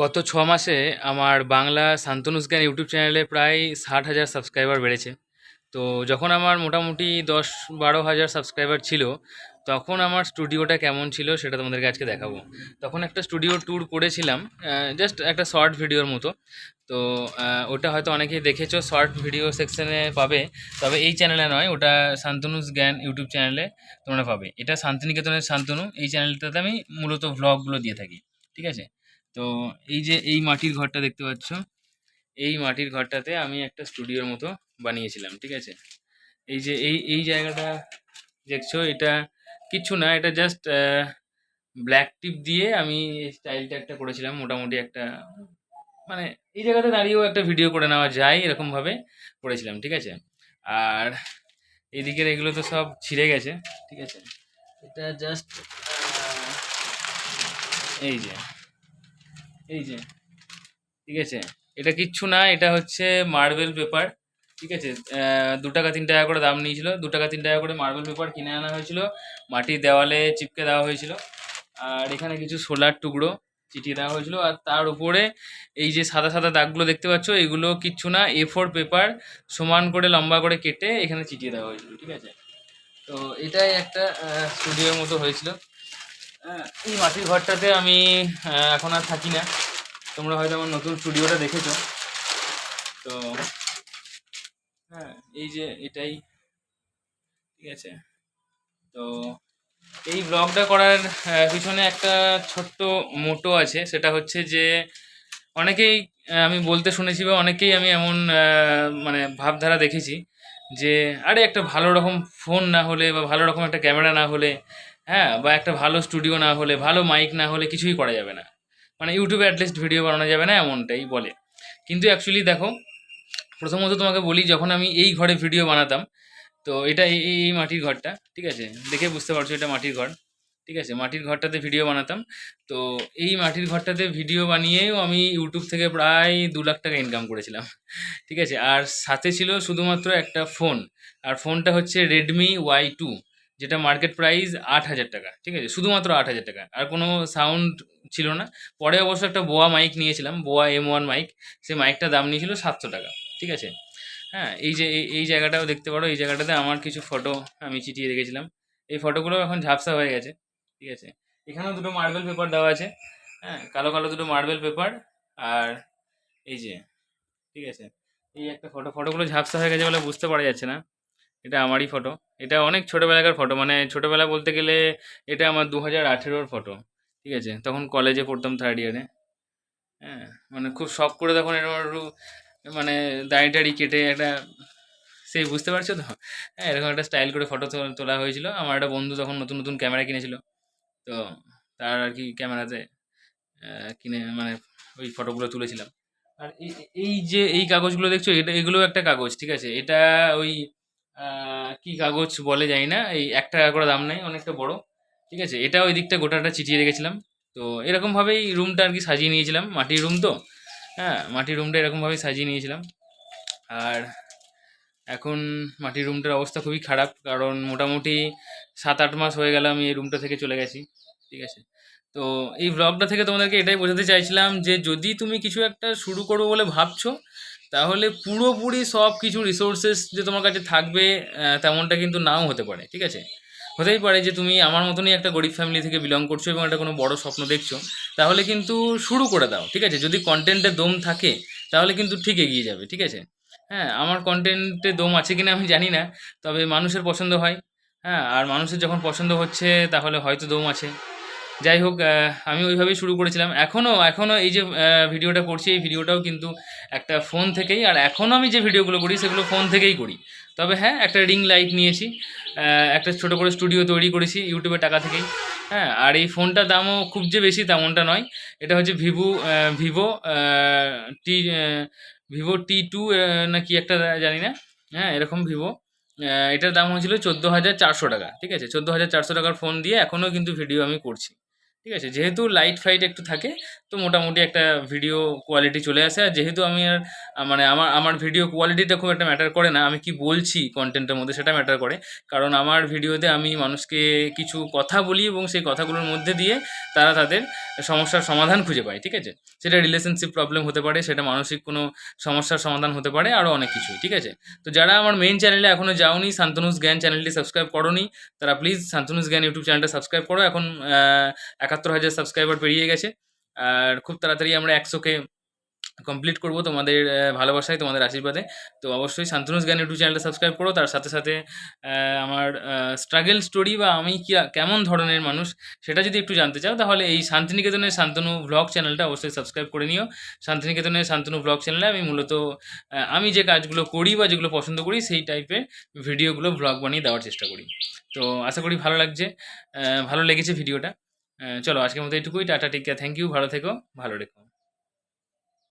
গত ছ মাসে আমার বাংলা শান্তনুস জ্ঞান ইউটিউব চ্যানেলে প্রায় ষাট হাজার সাবস্ক্রাইবার বেড়েছে। তো যখন আমার মোটামুটি দশ বারো হাজার সাবস্ক্রাইবার ছিল, তখন আমার স্টুডিওটা কেমন ছিল সেটা তোমাদেরকে আজকে দেখাবো। তখন একটা স্টুডিও ট্যুর করেছিলাম জাস্ট একটা শর্ট ভিডিওর মতো। তো ওটা হয়তো অনেকেই দেখেছ শর্ট ভিডিও সেকশনে পাবে। তবে এই চ্যানেলে নয়, ওটা শান্তনুস জ্ঞান ইউটিউব চ্যানেলে তোমরা পাবে। এটা শান্তিনিকেতনের শান্তনু, এই চ্যানেলটাতে আমি মূলত ভ্লগগুলো দিয়ে থাকি, ঠিক আছে? তো এই যে এই মাটির ঘরটা দেখতে পাচ্ছ, এই মাটির ঘরটাতে আমি একটা স্টুডিওর মতো বানিয়েছিলাম, ঠিক আছে? এই যে এই এই জায়গাটা দেখছ, এটা কিচ্ছু না, এটা জাস্ট ব্ল্যাক টিপ দিয়ে আমি স্টাইলটা একটা করেছিলাম, মোটামুটি একটা মানে এই জায়গাতে দাঁড়িয়েও একটা ভিডিও করে নেওয়া যায়, এরকমভাবে করেছিলাম, ঠিক আছে? আর এইদিকের এগুলো তো সব ছিঁড়ে গেছে, ঠিক আছে? এটা জাস্ট এই যে এই যে, ঠিক আছে? এটা কিচ্ছু না, এটা হচ্ছে মার্বেল পেপার ঠিক আছে? দু টাকা, তিন টাকা করে দাম নিয়েছিল। দু টাকা, তিন টাকা করে মার্বেল পেপার কিনে আনা হয়েছিল। মাটির দেওয়ালে চিপকে দেওয়া হয়েছিল। আর এখানে কিছু সোলার টুকরো চিটিয়ে দেওয়া হয়েছিল। আর তার উপরে এই যে সাদা সাদা দাগগুলো দেখতে পাচ্ছ, এগুলো কিচ্ছু না। এ ফোর পেপার সমান করে, লম্বা করে কেটে এখানে চিটিয়ে দেওয়া হয়েছিল, ঠিক আছে? তো এটাই একটা স্টুডিওর মতো হয়েছিল। এই মাটির ঘরটাতে আমি এখন আর থাকি না। তোমরা হয়তো আমার নতুন স্টুডিওটা দেখেছ। তো হ্যাঁ এই যে এটাই। ঠিক আছে। তো, এই ব্লগটা করার পিছনে একটা ছোট্ট মোটো আছে। সেটা হচ্ছে যে, অনেকেই আমি বলতে শুনেছি বা অনেকেই আমি এমন মানে ভাবধারা দেখেছি যে, আরে একটা ভালো রকম ফোন না হলে বা ভালো রকম একটা ক্যামেরা না হলে হ্যাঁ বা একটা ভালো স্টুডিও না হলে, ভালো মাইক না হলে কিছুই করা যাবে না। মানে ইউটিউবে অ্যাটলিস্ট ভিডিও বানানো যাবে না এমনটাই বলে। কিন্তু অ্যাকচুয়ালি দেখো, প্রথমত তোমাকে বলি, যখন আমি এই ঘরে ভিডিও বানাতাম, তো এটা এই মাটির ঘরটা, ঠিক আছে? দেখে বুঝতে পারছ এটা মাটির ঘর, ঠিক আছে? মাটির ঘরটাতে ভিডিও বানাতাম। তো এই মাটির ঘরটাতে ভিডিও বানিয়েও আমি ইউটিউব থেকে প্রায় দু লাখ টাকা ইনকাম করেছিলাম, ঠিক আছে? আর সাথে ছিল শুধুমাত্র একটা ফোন আর ফোনটা হচ্ছে রেডমি ওয়াই টু যেটা মার্কেট প্রাইস আট হাজার টাকা, ঠিক আছে? শুধুমাত্র আট হাজার টাকা। আর কোনো সাউন্ড ছিল না। পরে অবশ্য একটা বোয়া মাইক নিয়েছিলাম বোয়া এম ওয়ান মাইক সেই মাইকটার দাম নিয়েছিল সাতশো টাকা, ঠিক আছে? হ্যাঁ এই যে, এই এই জায়গাটাও দেখতে পারো। এই জায়গাটাতে আমার কিছু ফটো আমি চিটিয়ে রেখেছিলাম। এই ফটোগুলো এখন ঝাপসা হয়ে গেছে, ঠিক আছে? এখানেও দুটো মার্বেল পেপার দেওয়া আছে। হ্যাঁ কালো কালো দুটো মার্বেল পেপার আর এই যে, ঠিক আছে? এই একটা ফটো ফটোগুলো ঝাপসা হয়ে গেছে বলে বুঝতে পারা যাচ্ছে না। এটা আমারই ফটো এটা অনেক ছোটোবেলাকার ফটো মানে ছোটোবেলা বলতে গেলে এটা আমার দু হাজার আঠেরোর ফটো ঠিক আছে? তখন কলেজে পড়তাম থার্ড ইয়ারে হ্যাঁ মানে খুব শখ করে তখন এরকম একটু মানে দাড়ি টাড়ি কেটে একটা সেই বুঝতে পারছ তো? হ্যাঁ এরকম একটা স্টাইল করে ফটো তোলা হয়েছিল। আমার একটা বন্ধু তখন নতুন নতুন ক্যামেরা কিনেছিল। তো তার আর কি ক্যামেরাতে কিনে মানে ওই ফটোগুলো তুলেছিলাম। আর এই যে এই কাগজগুলো দেখছ, এটা, এগুলো একটা কাগজ, ঠিক আছে? এটা ওই কি কাগজ বলে জানি না, এই এক টাকা করে দাম নেই, অনেকটা বড়। ঠিক আছে, এটা ওই দিকটা গোটাটা চিটিয়ে রেখেছিলাম। তো এরকমভাবেই রুমটা আর কি সাজিয়ে নিয়েছিলাম, মাটির রুম তো। হ্যাঁ মাটির রুমটা এরকমভাবেই সাজিয়ে নিয়েছিলাম। আর এখন মাটির রুমটার অবস্থা খুবই খারাপ, কারণ মোটামুটি সাত আট মাস হয়ে গেল আমি এই রুমটা থেকে চলে গেছি। ঠিক আছে তো এই ব্লগটা থেকে তোমাদেরকে এটাই বোঝাতে চাইছিলাম যে যদি তুমি কিছু একটা শুরু করব বলে ভাবছ, তাহলে পুরোপুরি সব কিছু রিসোর্সেস যে তোমার কাছে থাকবে তেমনটা কিন্তু নাও হতে পারে, ঠিক আছে? হতেই পারে যে তুমি আমার মতনই একটা গরিব ফ্যামিলি থেকে বিলং করছ এবং একটা কোনো বড় স্বপ্ন দেখছ, তাহলে কিন্তু শুরু করে দাও, ঠিক আছে? যদি কন্টেন্টের দম থাকে, তাহলে কিন্তু ঠিক এগিয়ে যাবে, ঠিক আছে? হ্যাঁ আমার কন্টেন্টে দম আছে কিনা আমি জানি না, তবে মানুষের পছন্দ হয় হ্যাঁ আর মানুষের যখন পছন্দ হচ্ছে, তাহলে হয়তো দম আছে। যাই হোক আমি ওইভাবেই শুরু করেছিলাম। এখনও এখনও এই যে ভিডিওটা করছি, এই ভিডিওটাও কিন্তু একটা ফোন থেকেই, আর এখনও আমি যে ভিডিওগুলো করি, সেগুলো ফোন থেকেই করি। তবে হ্যাঁ একটা রিং লাইট নিয়েছি একটা ছোটো করে স্টুডিও তৈরি করেছি ইউটিউবের টাকা থেকেই। হ্যাঁ আর এই ফোনটার দামও খুব যে বেশি তেমনটা নয়। এটা হচ্ছে Vivo Vivo T Vivo T two না কি একটা জানি না। হ্যাঁ এরকম ভিভো এটার দাম হয়েছিল চোদ্দ হাজার চারশো টাকা। ঠিক আছে, চোদ্দ হাজার চারশো টাকার ফোন দিয়ে এখনও কিন্তু ভিডিও আমি করছি। ঠিক আছে? যেহেতু লাইট ফাইট একটু থাকে, তো মোটামুটি একটা ভিডিও কোয়ালিটি চলে আসে। আর যেহেতু আমি আর মানে আমার আমার ভিডিও কোয়ালিটিটা খুব একটা ম্যাটার করে না, আমি কি বলছি কন্টেন্টের মধ্যে সেটা ম্যাটার করে। কারণ আমার ভিডিওতে আমি মানুষকে কিছু কথা বলি এবং সেই কথাগুলোর মধ্যে দিয়ে তারা তাদের সমস্যার সমাধান খুঁজে পায়, ঠিক আছে? সেটা রিলেশনশিপ প্রবলেম হতে পারে, সেটা মানসিক কোনো সমস্যার সমাধান হতে পারে আরও অনেক কিছুই, ঠিক আছে? তো যারা আমার মেইন চ্যানেলে এখনও যাওনি শান্তনুস জ্ঞান চ্যানেলটি সাবস্ক্রাইব করোনি, তারা প্লিজ শান্তনুস জ্ঞান ইউটিউব চ্যানেলটা সাবস্ক্রাইব করো। এখন একাত্তর হাজার সাবস্ক্রাইবার পেরিয়ে গেছে। আর খুব তাড়াতাড়ি আমরা একশোকে কমপ্লিট করব তোমাদের ভালোবাসায়, তোমাদের আশীর্বাদে। তো অবশ্যই শান্তনুস জ্ঞান ইউটিউব চ্যানেলটা সাবস্ক্রাইব করো। তার সাথে সাথে আমার স্ট্রাগল স্টোরি বা আমি কি, কেমন ধরনের মানুষ সেটা যদি একটু জানতে চাও, তাহলে এই শান্তিনিকেতনের শান্তনু ব্লগ চ্যানেলটা অবশ্যই সাবস্ক্রাইব করে নিও। শান্তিনিকেতনের শান্তনু ব্লগ চ্যানেলে আমি মূলত আমি যে কাজগুলো করি বা যেগুলো পছন্দ করি, সেই টাইপের ভিডিওগুলো ভ্লগ বানিয়ে দেওয়ার চেষ্টা করি। তো আশা করি ভালো লাগছে ভালো লেগেছে ভিডিওটা। চলো আজকের মতো এইটুকুই টাটা টিকা থ্যাংক ইউ ভালো থেকো ভালো রেখো।